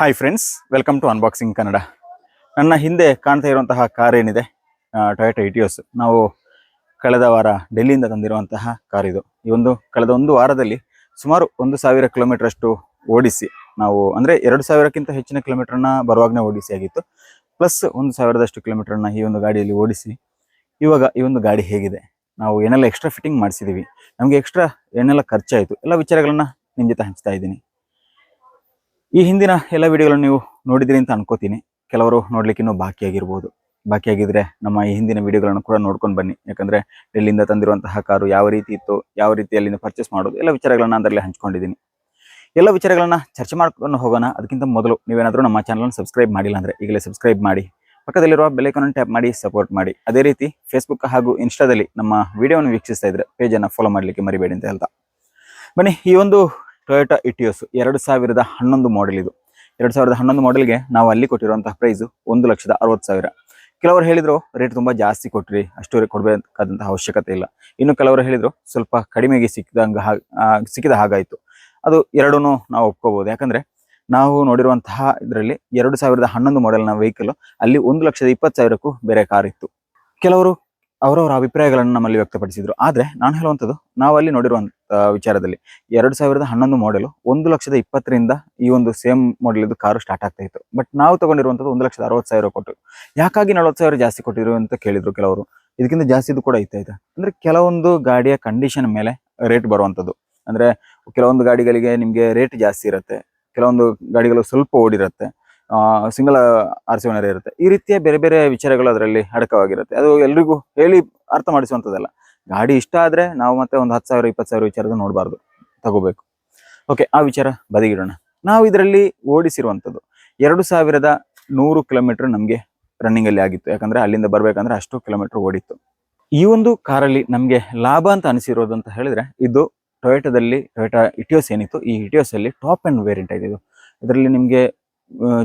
Hi friends welcome to unboxing Kannada ನನ್ನ ಹಿಂದೆ ಕಾಣ್ತಾ ಇರುವಂತಹ ಕಾರ್ ಏನಿದೆ? ಟೊಯೋಟೊ ಇಟಿಯೋಸ್ ನಾವು ಕಳೆದ ವಾರ ಡೆಲ್ಲಿಯಿಂದ ತಂದಿರುವಂತಹ ಕಾರ್ ಇದು. ಈ ಒಂದು ಕಳೆದ ಒಂದು ವಾರದಲ್ಲಿ ಸುಮಾರು ಒಂದು ಸಾವಿರ ಕಿಲೋಮೀಟರ್ ಅಷ್ಟು ಓಡಿಸಿ ನಾವು, ಅಂದರೆ ಎರಡು ಸಾವಿರಕ್ಕಿಂತ ಹೆಚ್ಚಿನ ಕಿಲೋಮೀಟರ್ನ ಬರುವಾಗನೇ ಓಡಿಸಿ ಆಗಿತ್ತು. ಪ್ಲಸ್ ಒಂದು ಸಾವಿರದಷ್ಟು ಕಿಲೋಮೀಟರ್ನ ಈ ಒಂದು ಗಾಡಿಯಲ್ಲಿ ಓಡಿಸಿ ಇವಾಗ ಈ ಒಂದು ಗಾಡಿ ಹೇಗಿದೆ? ನಾವು ಏನೆಲ್ಲ ಎಕ್ಸ್ಟ್ರಾ ಫಿಟ್ಟಿಂಗ್ ಮಾಡಿಸಿದ್ದೀವಿ ನಮಗೆ ಎಕ್ಸ್ಟ್ರಾ ಏನೆಲ್ಲ ಖರ್ಚಾಯಿತು? ಎಲ್ಲ ವಿಚಾರಗಳನ್ನ ನಿಮ್ಮ ಜೊತೆ ಹಂಚ್ತಾ ಇದ್ದೀನಿ. ಈ ಹಿಂದಿನ ಎಲ್ಲ ವಿಡಿಯೋಗಳನ್ನು ನೀವು ನೋಡಿದ್ರಿ ಅಂತ ಅನ್ಕೋತೀನಿ. ಕೆಲವರು ನೋಡ್ಲಿಕ್ಕೆ ಇನ್ನೂ ಬಾಕಿ ಆಗಿರ್ಬೋದು. ಬಾಕಿ ಆಗಿದ್ರೆ ನಮ್ಮ ಈ ಹಿಂದಿನ ವಿಡಿಯೋಗಳನ್ನು ಕೂಡ ನೋಡ್ಕೊಂಡು ಬನ್ನಿ. ಯಾಕಂದ್ರೆ ಡೆಲ್ಲಿಯಿಂದ ತಂದಿರುವಂತಹ ಕಾರು ಯಾವ ರೀತಿ ಇತ್ತು, ಯಾವ ರೀತಿ ಅಲ್ಲಿಂದ ಪರ್ಚೇಸ್ ಮಾಡೋದು, ಎಲ್ಲ ವಿಚಾರಗಳನ್ನ ಅದರಲ್ಲಿ ಹಂಚ್ಕೊಂಡಿದ್ದೀನಿ. ಎಲ್ಲ ವಿಚಾರಗಳನ್ನ ಚರ್ಚೆ ಮಾಡ್ಕೊಂಡು ಹೋಗೋಣ. ಅದಕ್ಕಿಂತ ಮೊದಲು ನೀವೇನಾದರೂ ನಮ್ಮ ಚಾನಲ್ನ ಸಬ್ಸ್ಕ್ರೈಬ್ ಮಾಡಿಲ್ಲ ಅಂದರೆ ಈಗಲೇ ಸಬ್ಸ್ಕ್ರೈಬ್ ಮಾಡಿ. ಪಕ್ಕದಲ್ಲಿರುವ ಬೆಲೆಕನ್ನು ಟ್ಯಾಪ್ ಮಾಡಿ ಸಪೋರ್ಟ್ ಮಾಡಿ. ಅದೇ ರೀತಿ ಫೇಸ್ಬುಕ್ ಹಾಗೂ ಇನ್ಸ್ಟಾದಲ್ಲಿ ನಮ್ಮ ವಿಡಿಯೋವನ್ನು ವೀಕ್ಷಿಸ್ತಾ ಇದ್ರೆ ಪೇಜನ್ನು ಫಾಲೋ ಮಾಡಲಿಕ್ಕೆ ಮರಿಬೇಡಿ ಅಂತ ಹೇಳ್ತಾ. ಬನ್ನಿ, ಈ ಒಂದು ಟೊಯೋಟಾ ಇಟಿಯೋಸ್ ಎರಡು ಸಾವಿರದ ಹನ್ನೊಂದು ಮಾಡೆಲ್ ಇದು. ಎರಡು ಸಾವಿರದ ಹನ್ನೊಂದು ಮಾಡೆಲ್ಗೆ ನಾವು ಅಲ್ಲಿ ಕೊಟ್ಟಿರುವಂತಹ ಪ್ರೈಸ್ ಒಂದು ಲಕ್ಷದ ಅರವತ್ತು ಸಾವಿರ. ಕೆಲವರು ಹೇಳಿದ್ರು ರೇಟ್ ತುಂಬಾ ಜಾಸ್ತಿ ಕೊಟ್ರಿ ಅಷ್ಟು ಕೊಡಬೇಕಾದಂತಹ ಅವಶ್ಯಕತೆ ಇಲ್ಲ. ಇನ್ನು ಕೆಲವರು ಹೇಳಿದ್ರು, ಸ್ವಲ್ಪ ಕಡಿಮೆಗೆ ಸಿಕ್ಕಿದಂಗೆ ಸಿಕ್ಕಿದ ಹಾಗಾಯ್ತು. ಅದು ಎರಡೂ ನಾವು ಒಪ್ಕೋಬಹುದು ಯಾಕಂದ್ರೆ ನಾವು ನೋಡಿರುವಂತಹ ಇದರಲ್ಲಿ ಎರಡು ಸಾವಿರದ ಹನ್ನೊಂದು ಮಾಡೆಲ್ನ ವೆಹಿಕಲ್ ಅಲ್ಲಿ ಒಂದು ಲಕ್ಷದ ಇಪ್ಪತ್ತು ಸಾವಿರಕ್ಕೂ ಬೇರೆ ಕಾರ್ ಇತ್ತು. ಕೆಲವರು ಅವರವರ ಅಭಿಪ್ರಾಯಗಳನ್ನು ನಮ್ಮಲ್ಲಿ ವ್ಯಕ್ತಪಡಿಸಿದ್ರು. ಆದ್ರೆ ನಾನು ಹೇಳುವಂಥದ್ದು ನಾವು ಅಲ್ಲಿ ನೋಡಿರುವಂತ ವಿಚಾರದಲ್ಲಿ. ಎರಡು ಸಾವಿರದ ಹನ್ನೊಂದು ಮಾಡೆಲ್ ಒಂದು ಲಕ್ಷದ ಇಪ್ಪತ್ತರಿಂದ ಈ ಒಂದು ಸೇಮ್ ಮಾಡೆಲ್ ಇದು ಕಾರು ಸ್ಟಾರ್ಟ್ ಆಗ್ತಾ ಇತ್ತು. ಬಟ್ ನಾವು ತಗೊಂಡಿರುವಂಥದ್ದು ಒಂದು ಲಕ್ಷದ ಅರವತ್ತು ಸಾವಿರ ಕೊಟ್ಟು. ಯಾಕಾಗಿ ನಲವತ್ತು ಸಾವಿರ ಜಾಸ್ತಿ ಕೊಟ್ಟಿರು ಅಂತ ಕೇಳಿದ್ರು ಕೆಲವರು. ಇದಕ್ಕಿಂತ ಜಾಸ್ತಿ ಇದು ಕೂಡ ಇತ್ತಾಯ್ತು ಅಂದ್ರೆ ಕೆಲವೊಂದು ಗಾಡಿಯ ಕಂಡೀಷನ್ ಮೇಲೆ ರೇಟ್ ಬರುವಂಥದ್ದು. ಅಂದ್ರೆ ಕೆಲವೊಂದು ಗಾಡಿಗಳಿಗೆ ನಿಮಗೆ ರೇಟ್ ಜಾಸ್ತಿ ಇರುತ್ತೆ. ಕೆಲವೊಂದು ಗಾಡಿಗಳು ಸ್ವಲ್ಪ ಓಡಿರುತ್ತೆ. ಸಿಂಗಲ್ ಆರ್ ಸಿ ಇರುತ್ತೆ. ಈ ರೀತಿಯ ಬೇರೆ ಬೇರೆ ವಿಚಾರಗಳು ಅದರಲ್ಲಿ ಅಡಕವಾಗಿರುತ್ತೆ. ಅದು ಎಲ್ರಿಗೂ ಹೇಳಿ ಅರ್ಥ ಮಾಡಿಸುವಂಥದ್ದಲ್ಲ. ಗಾಡಿ ಇಷ್ಟ ಆದ್ರೆ ನಾವು ಮತ್ತೆ ಒಂದು ಹತ್ತು ಸಾವಿರ, ಇಪ್ಪತ್ತು ಸಾವಿರ ವಿಚಾರದ ನೋಡಬಾರ್ದು. ತಗೋಬೇಕು. ಓಕೆ ಆ ವಿಚಾರ ಬದಿಗಿಡೋಣ. ನಾವು ಇದರಲ್ಲಿ ಓಡಿಸಿರುವಂಥದ್ದು ಎರಡು ಸಾವಿರದ ನೂರು ಕಿಲೋಮೀಟರ್ ನಮಗೆ ರನ್ನಿಂಗ್ ಅಲ್ಲಿ ಆಗಿತ್ತು. ಯಾಕಂದ್ರೆ ಅಲ್ಲಿಂದ ಬರಬೇಕಂದ್ರೆ ಅಷ್ಟು ಕಿಲೋಮೀಟರ್ ಓಡಿತ್ತು. ಈ ಒಂದು ಕಾರಲ್ಲಿ ನಮಗೆ ಲಾಭ ಅಂತ ಅನಿಸಿರೋದು ಅಂತ ಹೇಳಿದ್ರೆ ಇದು ಟೊಯೋಟಾದಲ್ಲಿ ಟೊಯೋಟಾ ಇಟಿಯೋಸ್ ಏನಿತ್ತು, ಈ ಇಟಿಯೋಸಲ್ಲಿ ಟಾಪ್ ಆ್ಯಂಡ್ ವೇರಿಯಂಟ್ ಆಯ್ತು ಇದು. ಇದರಲ್ಲಿ ನಿಮಗೆ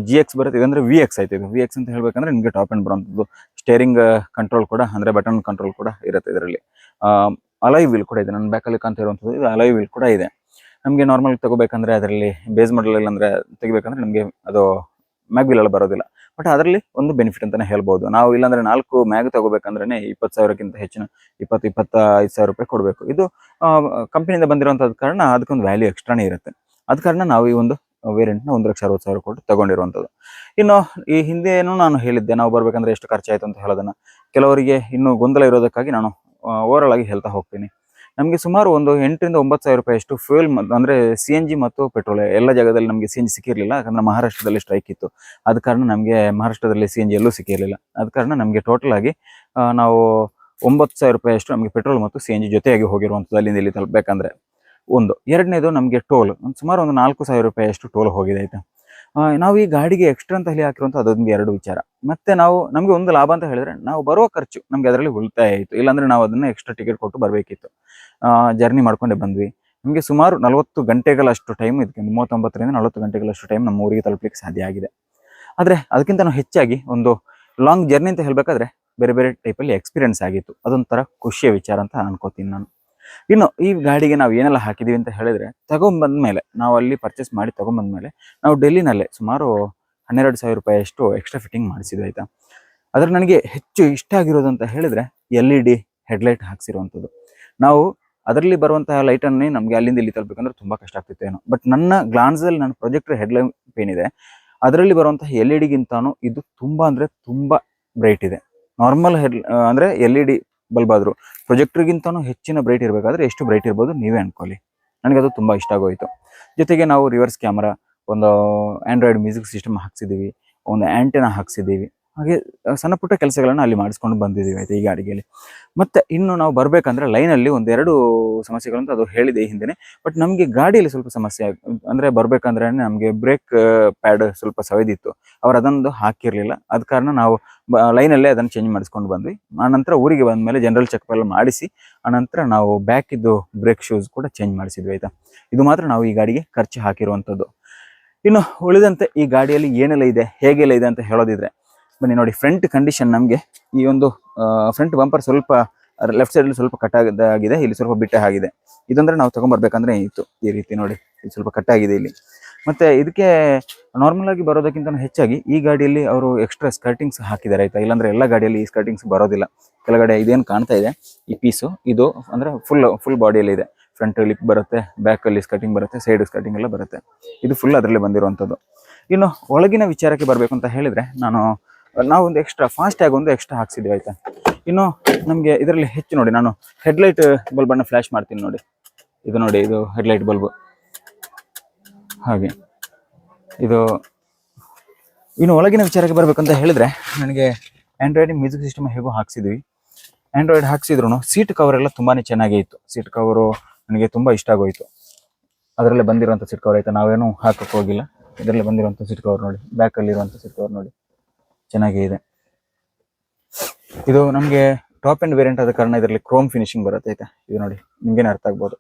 ಜಿ ಎಕ್ಸ್ ಬರುತ್ತೆ, ಇದಂದ್ರೆ ವಿ ಎಕ್ಸ್ ಆಯ್ತು ಇದು. ವಿ ಎಕ್ಸ್ ಅಂತ ಹೇಳ್ಬೇಕಂದ್ರೆ ನಿಮಗೆ ಟಾಪ್ ಆ್ಯಂಡ್ ಬರುವಂಥದ್ದು. ಸ್ಟೇರಿಂಗ್ ಕಂಟ್ರೋಲ್ ಕೂಡ, ಅಂದ್ರೆ ಬಟನ್ ಕಂಟ್ರೋಲ್ ಕೂಡ ಇರುತ್ತೆ ಇದರಲ್ಲಿ. ಅಲೈ ವೀಲ್ ಕೂಡ ಇದೆ. ನನ್ನ ಬ್ಯಾಕಲ್ಲಿ ಕಾಣ್ತಿರುವಂಥದ್ದು ಇದು ಅಲೈ ವೀಲ್ ಕೂಡ ಇದೆ. ನಮಗೆ ನಾರ್ಮಲ್ ತಗೋಬೇಕಂದ್ರೆ ಅದರಲ್ಲಿ ಬೇಸ್ ಮಾಡಲ್ ಅಂದ್ರೆ ತೆಗಿಬೇಕಂದ್ರೆ ನಮಗೆ ಅದು ಮ್ಯಾಗ್ ವೀಲ್ ಬರೋದಿಲ್ಲ. ಬಟ್ ಅದರಲ್ಲಿ ಒಂದು ಬೆನಿಫಿಟ್ ಅಂತಾನೆ ಹೇಳ್ಬೋದು. ನಾವು ಇಲ್ಲಾಂದ್ರೆ ನಾಲ್ಕು ಮ್ಯಾಗ್ ತಗೋಬೇಕಂದ್ರೆ ಇಪ್ಪತ್ತು ಸಾವಿರಕ್ಕಿಂತ ಹೆಚ್ಚಿನ ಇಪ್ಪತ್ತು, ಇಪ್ಪತ್ತೈದು ಸಾವಿರ ರೂಪಾಯಿ ಕೊಡಬೇಕು. ಇದು ಕಂಪನಿಯಿಂದ ಬಂದಿರುವಂತದ ಕಾರಣ ಅದಕ್ಕೊಂದು ವ್ಯಾಲ್ಯೂ ಎಕ್ಸ್ಟ್ರಾನೇ ಇರುತ್ತೆ. ಅದ ಕಾರಣ ನಾವು ಈ ಒಂದು ವೇರಿಯಂಟ್ನ ಒಂದು ಲಕ್ಷ ಅರವತ್ತು ಸಾವಿರ ಕೊಟ್ಟು ತಗೊಂಡಿರುವಂಥದ್ದು. ಇನ್ನು ಈ ಹಿಂದೆನೂ ನಾನು ಹೇಳಿದ್ದೆ, ನಾವು ಬರ್ಬೇಕಂದ್ರೆ ಎಷ್ಟು ಖರ್ಚಾಯ್ತು ಅಂತ ಹೇಳೋದನ್ನ. ಕೆಲವರಿಗೆ ಇನ್ನು ಗೊಂದಲ ಇರೋದಕ್ಕಾಗಿ ನಾನು ಓವರಾಲ್ ಆಗಿ ಹೇಳ್ತಾ ಹೋಗ್ತೀನಿ. ನಮಗೆ ಸುಮಾರು ಒಂದು ಎಂಟರಿಂದ ಒಂಬತ್ತು ಸಾವಿರ ರೂಪಾಯಿ ಅಷ್ಟು ಫ್ಯೂಯಲ್ ಅಂದ್ರೆ ಸಿ ಎನ್ ಜಿ ಮತ್ತು ಪೆಟ್ರೋಲ್ ಎಲ್ಲ ಜಾಗದಲ್ಲಿ ನಮಗೆ ಸಿ ಎನ್ ಜಿ ಸಿಕ್ಕಿರಲಿಲ್ಲ, ಯಾಕಂದ್ರೆ ಮಹಾರಾಷ್ಟ್ರದಲ್ಲಿ ಸ್ಟ್ರೈಕ್ ಇತ್ತು. ಅದ ಕಾರಣ ನಮಗೆ ಮಹಾರಾಷ್ಟ್ರದಲ್ಲಿ ಸಿ ಎನ್ ಜಿ ಎಲ್ಲೂ ಸಿಕ್ಕಿರಲಿಲ್ಲ. ಆದ ಕಾರಣ ನಮಗೆ ಟೋಟಲ್ ಆಗಿ ನಾವು ಒಂಬತ್ತು ಸಾವಿರ ರೂಪಾಯಿ ಅಷ್ಟು ನಮಗೆ ಪೆಟ್ರೋಲ್ ಮತ್ತು ಸಿ ಎನ್ ಜಿ ಜೊತೆಯಾಗಿ ಹೋಗಿರುವಂಥದ್ದು ಅಲ್ಲಿಂದ ಇಲ್ಲಿ ತಲುಪಬೇಕಂದ್ರೆ. ಒಂದು. ಎರಡನೇದು ನಮಗೆ ಟೋಲ್ ಸುಮಾರು ಒಂದು ನಾಲ್ಕು ಸಾವಿರ ರೂಪಾಯಿ ಅಷ್ಟು ಟೋಲ್ ಹೋಗಿದೆ ಆಯ್ತಾ. ನಾವು ಈ ಗಾಡಿಗೆ ಎಕ್ಸ್ಟ್ರಾ ಅಂತ ಹೇಳಿ ಹಾಕಿರುವಂಥ ಅದೊಂದು ಎರಡು ವಿಚಾರ. ಮತ್ತೆ ನಾವು ನಮಗೆ ಒಂದು ಲಾಭ ಅಂತ ಹೇಳಿದ್ರೆ ನಾವು ಬರುವ ಖರ್ಚು ನಮಗೆ ಅದರಲ್ಲಿ ಉಳಿತಾಯ ಆಯಿತು. ಇಲ್ಲಾಂದ್ರೆ ನಾವು ಅದನ್ನ ಎಕ್ಸ್ಟ್ರಾ ಟಿಕೆಟ್ ಕೊಟ್ಟು ಬರಬೇಕಿತ್ತು. ಜರ್ನಿ ಮಾಡ್ಕೊಂಡೇ ಬಂದ್ವಿ. ನಮಗೆ ಸುಮಾರು ನಲವತ್ತು ಗಂಟೆಗಳಷ್ಟು ಟೈಮ್ ಇದಕ್ಕೆ, ಮೂವತ್ತೊಂಬತ್ತರಿಂದ ನಲವತ್ತು ಗಂಟೆಗಳಷ್ಟು ಟೈಮ್ ನಮ್ಮ ಊರಿಗೆ ತಲುಪಲಿಕ್ಕೆ ಸಾಧ್ಯ ಆಗಿದೆ. ಆದರೆ ಅದಕ್ಕಿಂತ ನಾವು ಹೆಚ್ಚಾಗಿ ಒಂದು ಲಾಂಗ್ ಜರ್ನಿ ಅಂತ ಹೇಳಬೇಕಾದ್ರೆ ಬೇರೆ ಬೇರೆ ಟೈಪಲ್ಲಿ ಎಕ್ಸ್ಪೀರಿಯನ್ಸ್ ಆಗಿತ್ತು. ಅದೊಂಥರ ಖುಷಿಯ ವಿಚಾರ ಅಂತ ಅನ್ಕೋತೀನಿ ನಾನು. ಇನ್ನು ಈ ಗಾಡಿಗೆ ನಾವು ಏನೆಲ್ಲ ಹಾಕಿದೀವಿ ಅಂತ ಹೇಳಿದ್ರೆ, ತಗೊಂಬಂದ್ಮೇಲೆ ನಾವು ಅಲ್ಲಿ ಪರ್ಚೇಸ್ ಮಾಡಿ ತಗೊಂಬಂದ್ಮೇಲೆ ನಾವು ಡೆಲ್ಲಿನಲ್ಲೇ ಸುಮಾರು ಹನ್ನೆರಡು ಸಾವಿರ ರೂಪಾಯಿ ಅಷ್ಟು ಎಕ್ಸ್ಟ್ರಾ ಫಿಟ್ಟಿಂಗ್ ಮಾಡಿಸಿದ್ವಿ ಆಯ್ತಾ? ಅದ್ರ ನನಗೆ ಹೆಚ್ಚು ಇಷ್ಟ ಆಗಿರೋದು ಅಂತ ಹೇಳಿದ್ರೆ ಎಲ್ ಇ ಡಿ ಹೆಡ್ಲೈಟ್ ಹಾಕ್ಸಿರುವಂಥದ್ದು. ನಾವು ಅದರಲ್ಲಿ ಬರುವಂತಹ ಲೈಟನ್ನೇ ನಮಗೆ ಅಲ್ಲಿಂದ ಇಲ್ಲಿ ತಲುಪಬೇಕಂದ್ರೆ ತುಂಬಾ ಕಷ್ಟ ಆಗ್ತಿತ್ತು ಏನೋ. ಬಟ್ ನನ್ನ ಗ್ಲಾನ್ಸಲ್ಲಿ ನನ್ನ ಪ್ರೊಜೆಕ್ಟರ್ ಹೆಡ್ಲೈಟ್ ಏನಿದೆ, ಅದರಲ್ಲಿ ಬರುವಂತಹ ಎಲ್ ಇ ಡಿಗಿಂತಾನು ಇದು ತುಂಬಾ ಅಂದ್ರೆ ತುಂಬಾ ಬ್ರೈಟ್ ಇದೆ. ನಾರ್ಮಲ್ ಹೆಡ್ ಅಂದ್ರೆ ಎಲ್ ಇ ಡಿ ಬಲ್ಬ್ ಆದರೂ ಪ್ರೊಜೆಕ್ಟ್ರಿಗಿಂತನೂ ಹೆಚ್ಚಿನ ಬ್ರೈಟ್ ಇರಬೇಕಾದ್ರೆ ಎಷ್ಟು ಬ್ರೈಟ್ ಇರ್ಬೋದು ನೀವೇ ಅನ್ಕೊಳ್ಳಿ. ನನಗೆ ಅದು ತುಂಬ ಇಷ್ಟ ಆಗೋಯಿತು. ಜೊತೆಗೆ ನಾವು ರಿವರ್ಸ್ ಕ್ಯಾಮರಾ, ಒಂದು ಆ್ಯಂಡ್ರಾಯ್ಡ್ ಮ್ಯೂಸಿಕ್ ಸಿಸ್ಟಮ್ ಹಾಕ್ಸಿದ್ದೀವಿ, ಒಂದು ಆ್ಯಂಟೆನ ಹಾಕ್ಸಿದೀವಿ ಹಾಗೆ ಸಣ್ಣ ಪುಟ್ಟ ಕೆಲಸಗಳನ್ನ ಅಲ್ಲಿ ಮಾಡಿಸ್ಕೊಂಡು ಬಂದಿದ್ದೀವಿ ಆಯ್ತು ಈ ಗಾಡಿಗೆಯಲ್ಲಿ. ಮತ್ತೆ ಇನ್ನು ನಾವು ಬರ್ಬೇಕಂದ್ರೆ ಲೈನಲ್ಲಿ ಒಂದೆರಡು ಸಮಸ್ಯೆಗಳಂತ ಅದು ಹೇಳಿದೆ ಹಿಂದೆ ಬಟ್ ನಮಗೆ ಗಾಡಿಯಲ್ಲಿ ಸ್ವಲ್ಪ ಸಮಸ್ಯೆ ಅಂದರೆ ಬರ್ಬೇಕಂದ್ರೆ ನಮಗೆ ಬ್ರೇಕ್ ಪ್ಯಾಡ್ ಸ್ವಲ್ಪ ಸವೆದಿತ್ತು. ಅವ್ರು ಅದೊಂದು ಹಾಕಿರ್ಲಿಲ್ಲ. ಅದ ಕಾರಣ ನಾವು ಲೈನಲ್ಲೇ ಅದನ್ನು ಚೇಂಜ್ ಮಾಡಿಸ್ಕೊಂಡು ಬಂದ್ವಿ. ಆನಂತರ ಊರಿಗೆ ಬಂದ್ಮೇಲೆ ಜನರಲ್ ಚೆಕ್ ಎಲ್ಲ ಮಾಡಿಸಿ ಆನಂತರ ನಾವು ಬ್ಯಾಕ್ ಇದ್ದು ಬ್ರೇಕ್ ಶೂಸ್ ಕೂಡ ಚೇಂಜ್ ಮಾಡಿಸಿದ್ವಿ ಆಯ್ತಾ. ಇದು ಮಾತ್ರ ನಾವು ಈ ಗಾಡಿಗೆ ಖರ್ಚು ಹಾಕಿರುವಂಥದ್ದು ಇನ್ನು ಉಳಿದಂತೆ ಈ ಗಾಡಿಯಲ್ಲಿ ಏನೆಲ್ಲ ಇದೆ, ಹೇಗೆಲ್ಲ ಇದೆ ಅಂತ ಹೇಳೋದಿದ್ರೆ ಬನ್ನಿ ನೋಡಿ ಫ್ರಂಟ್ ಕಂಡೀಷನ್ ನಮಗೆ ಈ ಒಂದು ಫ್ರಂಟ್ ಬಂಪರ್ ಸ್ವಲ್ಪ ಲೆಫ್ಟ್ ಸೈಡ್ ಸ್ವಲ್ಪ ಕಟ್ ಆಗಿದೆ ಇಲ್ಲಿ ಸ್ವಲ್ಪ ಬಿಟ್ಟ ಆಗಿದೆ. ಇದಂದ್ರೆ ನಾವು ತಗೊಂಡ್ಬರ್ಬೇಕಂದ್ರೆ ಇತ್ತು ಈ ರೀತಿ ನೋಡಿ. ಇದು ಸ್ವಲ್ಪ ಕಟ್ ಆಗಿದೆ ಇಲ್ಲಿ. ಮತ್ತೆ ಇದಕ್ಕೆ ನಾರ್ಮಲ್ ಆಗಿ ಬರೋದಕ್ಕಿಂತ ಹೆಚ್ಚಾಗಿ ಈ ಗಾಡಿಯಲ್ಲಿ ಅವರು ಎಕ್ಸ್ಟ್ರಾ ಸ್ಕರ್ಟಿಂಗ್ಸ್ ಹಾಕಿದ್ದಾರೆ, ಆಯ್ತಾ? ಇಲ್ಲಾಂದ್ರೆ ಎಲ್ಲ ಗಾಡಿಯಲ್ಲಿ ಈ ಸ್ಕರ್ಟಿಂಗ್ಸ್ ಬರೋದಿಲ್ಲ. ಕೆಳಗಡೆ ಇದೇನು ಕಾಣ್ತಾ ಇದೆ? ಈ ಪೀಸು ಇದು ಅಂದ್ರೆ ಫುಲ್ ಫುಲ್ ಬಾಡಿಯಲ್ಲಿ ಇದೆ. ಫ್ರಂಟ್ ಲಿಪ್ ಬರುತ್ತೆ ಬ್ಯಾಕ್ ಅಲ್ಲಿ ಸ್ಕರ್ಟಿಂಗ್ ಬರುತ್ತೆ ಸೈಡ್ ಸ್ಕರ್ಟಿಂಗ್ ಎಲ್ಲ ಬರುತ್ತೆ. ಇದು ಫುಲ್ ಅದರಲ್ಲಿ ಬಂದಿರುವಂಥದ್ದು. ಇನ್ನು ಒಳಗಿನ ವಿಚಾರಕ್ಕೆ ಬರಬೇಕು ಅಂತ ಹೇಳಿದ್ರೆ ನಾನು ನಾವು ಒಂದು ಎಕ್ಸ್ಟ್ರಾ ಫಾಸ್ಟ್ ಆಗಿ ಒಂದು ಎಕ್ಸ್ಟ್ರಾ ಹಾಕ್ಸಿದ್ವಿ ಆಯ್ತಾ? ಇನ್ನು ನಮಗೆ ಇದರಲ್ಲಿ ಹೆಚ್ಚು ನೋಡಿ, ನಾನು ಹೆಡ್ಲೈಟ್ ಬಲ್ಬನ್ನು ಫ್ಲ್ಯಾಶ್ ಮಾಡ್ತೀನಿ ನೋಡಿ. ಇದು ನೋಡಿ, ಇದು ಹೆಡ್ಲೈಟ್ ಬಲ್ಬ್ ಹಾಗೆ. ಇದು ಇನ್ನು ಒಳಗಿನ ವಿಚಾರಕ್ಕೆ ಬರಬೇಕಂತ ಹೇಳಿದ್ರೆ, ನನಗೆ ಆಂಡ್ರಾಯ್ಡ್ ಮ್ಯೂಸಿಕ್ ಸಿಸ್ಟಮ್ ಹೇಗೋ ಹಾಕ್ಸಿದ್ವಿ. ಆಂಡ್ರಾಯ್ಡ್ ಹಾಕ್ಸಿದ್ರು ಸೀಟ್ ಕವರ್ ಎಲ್ಲ ತುಂಬಾ ಚೆನ್ನಾಗೇ ಇತ್ತು. ಸೀಟ್ ಕವರು ನನಗೆ ತುಂಬ ಇಷ್ಟ ಆಗೋಯ್ತು. ಅದರಲ್ಲೇ ಬಂದಿರುವಂಥ ಸೀಟ್ ಕವರ್ ಆಯ್ತಾ? ನಾವೇನು ಹಾಕಕ್ಕೆ ಹೋಗಿಲ್ಲ. ಇದರಲ್ಲೇ ಬಂದಿರುವಂಥ ಸೀಟ್ ಕವರ್ ನೋಡಿ ಬ್ಯಾಕಲ್ಲಿರುವಂಥ ಸೀಟ್ ಕವರ್ ನೋಡಿ. ಚೆನ್ನಾಗೇ ಇದೆ ಇದು ನಮಗೆ ಟಾಪ್ ಎಂಡ್ ವೇರಿಯಂಟ್ ಆದ ಕಾರಣ ಇದರಲ್ಲಿ ಕ್ರೋಮ್ ಫಿನಿಶಿಂಗ್ ಬರುತ್ತೆ ಆಯ್ತಾ? ಇದು ನೋಡಿ, ನಿಮ್ಗೇನು ಅರ್ಥ ಆಗ್ಬೋದು?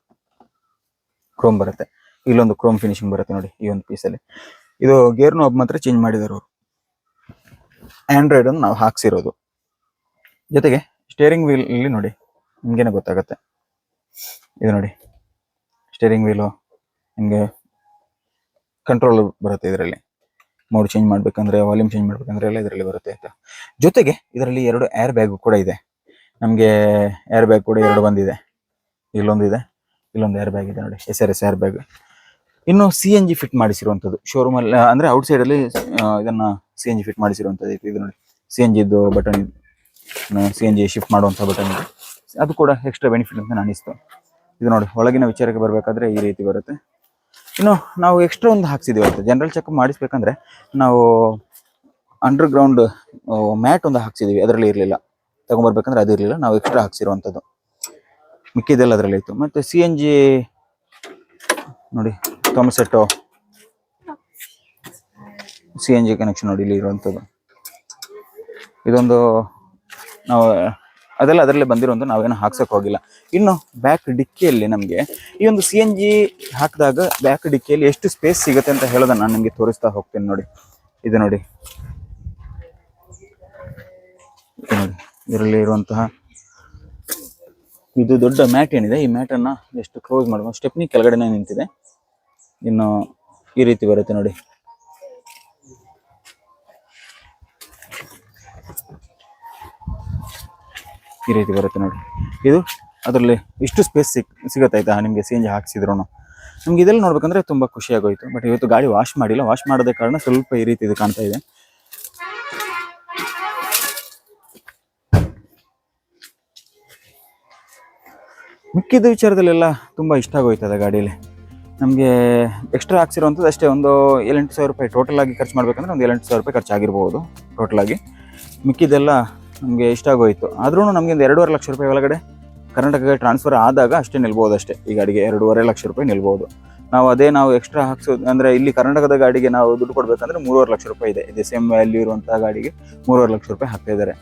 ಕ್ರೋಮ್ ಬರುತ್ತೆ. ಇಲ್ಲೊಂದು ಕ್ರೋಮ್ ಫಿನಿಶಿಂಗ್ ಬರುತ್ತೆ ನೋಡಿ, ಈ ಒಂದು ಪೀಸಲ್ಲಿ ಇದು ಗೇರ್ ನೋಬ್ ಮಾತ್ರ ಚೇಂಜ್ ಮಾಡಿದ್ದಾರೆ ಅವರು. ಆಂಡ್ರಾಯ್ಡ್ ಅನ್ನು ನಾವು ಹಾಕ್ಸಿರೋದು. ಜೊತೆಗೆ ಸ್ಟೇರಿಂಗ್ ವೀಲ್ ಇಲ್ಲಿ ನೋಡಿ, ನಿಮ್ಗೇನೆ ಗೊತ್ತಾಗುತ್ತೆ? ಇದು ನೋಡಿ ಸ್ಟೇರಿಂಗ್ ವೀಲು ನಿಮಗೆ ಕಂಟ್ರೋಲ್ ಬರುತ್ತೆ ಇದರಲ್ಲಿ. ಮೋಡ್ ಚೇಂಜ್ ಮಾಡ್ಬೇಕಂದ್ರೆ ವಾಲ್ಯೂಮ್ ಚೇಂಜ್ ಮಾಡ್ಬೇಕಂದ್ರೆ ಎಲ್ಲ ಇದರಲ್ಲಿ ಬರುತ್ತೆ ಅಂತ ಜೊತೆಗೆ ಇದರಲ್ಲಿ ಎರಡು ಏರ್ ಬ್ಯಾಗ್ ಕೂಡ ಇದೆ. ನಮಗೆ ಏರ್ ಬ್ಯಾಗ್ ಕೂಡ ಎರಡು ಬಂದಿದೆ. ಇಲ್ಲೊಂದು ಇದೆ ಇಲ್ಲೊಂದು ಏರ್ ಬ್ಯಾಗ್ ಇದೆ ನೋಡಿ. S R S air bag ಇನ್ನು ಸಿ ಎನ್ ಜಿ ಫಿಟ್ ಮಾಡಿಸಿರುವಂಥದ್ದು. ಶೋರೂಮ್ ಅಲ್ಲಿ, ಅಂದ್ರೆ ಔಟ್ ಸೈಡ್ ಅಲ್ಲಿ ಇದನ್ನ ಸಿ ಎನ್ ಜಿ ಫಿಟ್ ಮಾಡಿಸಿರುವಂಥದ್ದು ಇದು ನೋಡಿ. ಸಿ ಎನ್ ಜಿದ್ದು button C N G shift ಮಾಡುವಂಥ ಬಟನ್ ಇದು. ಅದು ಕೂಡ ಎಕ್ಸ್ಟ್ರಾ ಬೆನಿಫಿಟ್ ಅಂತ ನಾನು ಅನಿಸ್ತು ಇದು ನೋಡಿ, ಒಳಗಿನ ವಿಚಾರಕ್ಕೆ ಬರಬೇಕಾದ್ರೆ ಈ ರೀತಿ ಬರುತ್ತೆ. ಇನ್ನು ನಾವು ಎಕ್ಸ್ಟ್ರಾ ಒಂದು ಹಾಕ್ಸಿದ್ದೀವಿ ಅಂತ. ಜನರಲ್ ಚೆಕಪ್ ಮಾಡಿಸ್ಬೇಕಂದ್ರೆ ನಾವು ಅಂಡರ್ ಗ್ರೌಂಡ್ ಮ್ಯಾಟ್ ಒಂದು ಹಾಕ್ಸಿದ್ದೀವಿ ಅದರಲ್ಲಿ ಇರಲಿಲ್ಲ. ತಗೊಂಬರ್ಬೇಕಂದ್ರೆ ಅದು ಇರಲಿಲ್ಲ. ನಾವು ಎಕ್ಸ್ಟ್ರಾ ಹಾಕ್ಸಿರುವಂಥದ್ದು. ಮಿಕ್ಕಿದೆಲ್ಲ ಅದರಲ್ಲಿ ಇತ್ತು. ಮತ್ತು ಸಿ ಎನ್ ಜಿ ನೋಡಿ Tomasetto C N G connection ನೋಡಿ, ಇಲ್ಲಿ ಇರುವಂಥದ್ದು. ಇದೊಂದು ನಾವು ಅದೆಲ್ಲ ಅದರಲ್ಲೇ ಬಂದಿರೋದು ನಾವೇನು ಹಾಕ್ಸಕ್ ಹೋಗಿಲ್ಲ. ಇನ್ನು ಬ್ಯಾಕ್ ಡಿಕ್ಕಿಯಲ್ಲಿ ನಮಗೆ ಈ ಒಂದು ಸಿ ಎನ್ ಜಿ ಹಾಕಿದಾಗ ಬ್ಯಾಕ್ ಡಿಕ್ಕಿಯಲ್ಲಿ ಎಷ್ಟು ಸ್ಪೇಸ್ ಸಿಗುತ್ತೆ ಅಂತ ಹೇಳೋದನ್ನ ನಾನು ನಿಮಗೆ ತೋರಿಸ್ತಾ ಹೋಗ್ತೀನಿ ನೋಡಿ. ಇದು ನೋಡಿ. ನೋಡಿ. ಇದರಲ್ಲಿ ಇರುವಂತಹ ಇದು ದೊಡ್ಡ ಮ್ಯಾಟ್ ಏನಿದೆ. ಈ ಮ್ಯಾಟ್ ಅನ್ನ ಎಷ್ಟು ಕ್ಲೋಸ್ ಮಾಡ್ಬೋದು ಸ್ಟೆಪ್ನಿ ಕೆಳಗಡೆನೇ ನಿಂತಿದೆ. ಇನ್ನು ಈ ರೀತಿ ಬರುತ್ತೆ ನೋಡಿ. ಈ ರೀತಿ ಬರುತ್ತೆ ನೋಡಿ. ಇದು ಅದರಲ್ಲಿ ಇಷ್ಟು ಸ್ಪೇಸ್ ಸಿಕ್ ಸಿಗುತ್ತೆ ಆಯ್ತಾ? ನಿಮಗೆ ಸಿ ಎನ್ ಜಿ ಹಾಕ್ಸಿದ್ರು ನಮ್ಗೆ ಇದೆಲ್ಲ ನೋಡ್ಬೇಕಂದ್ರೆ ತುಂಬ ಖುಷಿಯಾಗೋಯ್ತು. ಬಟ್ ಇವತ್ತು ಗಾಡಿ ವಾಶ್ ಮಾಡಿಲ್ಲ. ವಾಶ್ ಮಾಡೋದ ಕಾರಣ ಸ್ವಲ್ಪ ಈ ರೀತಿ ಇದು ಕಾಣ್ತಾ ಇದೆ. ಮಿಕ್ಕಿದ ವಿಚಾರದಲ್ಲೆಲ್ಲ ತುಂಬ ಇಷ್ಟ ಆಗೋಯ್ತು ಅದು ಗಾಡೀಲಿ. ನಮಗೆ ಎಕ್ಸ್ಟ್ರಾ ಹಾಕ್ಸಿರುವಂಥದ್ದು ಅಷ್ಟೇ. ಒಂದು ಏಳೆಂಟು ಸಾವಿರ ರೂಪಾಯಿ ಟೋಟಲ್ ಆಗಿ ಖರ್ಚು ಮಾಡಬೇಕಂದ್ರೆ ಒಂದು ಏಳೆಂಟು ಸಾವಿರ ರೂಪಾಯಿ ಖರ್ಚಾಗಿರ್ಬೋದು ಟೋಟಲಾಗಿ ಮಿಕ್ಕಿದೆಲ್ಲ ನಮಗೆ ಇಷ್ಟ ಆಗೋಯ್ತು. ಆದ್ರೂ ನಮಗೆ ಒಂದು ಎರಡೂವರೆ ಲಕ್ಷ ರೂಪಾಯಿ ಒಳಗಡೆ ಕರ್ನಾಟಕಕ್ಕೆ ಟ್ರಾನ್ಸ್ಫರ್ ಆದಾಗ ಅಷ್ಟೇ ನಿಲ್ಬೋದು ಅಷ್ಟೇ ಈ ಗಾಡಿಗೆ ಎರಡೂವರೆ ಲಕ್ಷ ರೂಪಾಯಿ ನಿಲ್ಬೋದು. ನಾವು ಅದೇ ನಾವು ಎಕ್ಸ್ಟ್ರಾ ಹಾಕ್ಸೋದು ಅಂದರೆ ಇಲ್ಲಿ ಕರ್ನಾಟಕದ ಗಾಡಿಗೆ ನಾವು ದುಡ್ಡು ಕೊಡಬೇಕಂದ್ರೆ ಮೂರುವರೆ ಲಕ್ಷ ರೂಪಾಯಿ ಇದೆ. ಇದೆ ಸೇಮ್ ವ್ಯಾಲ್ಯೂ ಇರುವಂಥ ಗಾಡಿಗೆ ಮೂರುವರೆ ಲಕ್ಷ ರೂಪಾಯಿ ಹಾಕ್ತಾ ಇದ್ದಾರೆ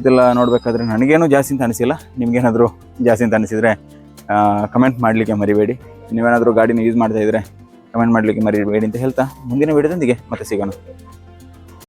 ಇದೆಲ್ಲ ನೋಡಬೇಕಾದ್ರೆ ನನಗೇನು ಜಾಸ್ತಿ ಅಂತ ಅನಿಸಿಲ್ಲ. ನಿಮಗೇನಾದರೂ ಜಾಸ್ತಿ ಅಂತ ಅನಿಸಿದರೆ ಕಮೆಂಟ್ ಮಾಡಲಿಕ್ಕೆ ಮರಿಬೇಡಿ. ನೀವೇನಾದರೂ ಗಾಡಿನ ಯೂಸ್ ಮಾಡ್ತಾ ಇದ್ದರೆ ಕಮೆಂಟ್ ಮಾಡಲಿಕ್ಕೆ ಮರಿಬೇಡಿ ಅಂತ ಹೇಳ್ತಾ ಮುಂದಿನ ವಿಡಿಯೋದೊಂದಿಗೆ ಮತ್ತೆ ಸಿಗೋಣ.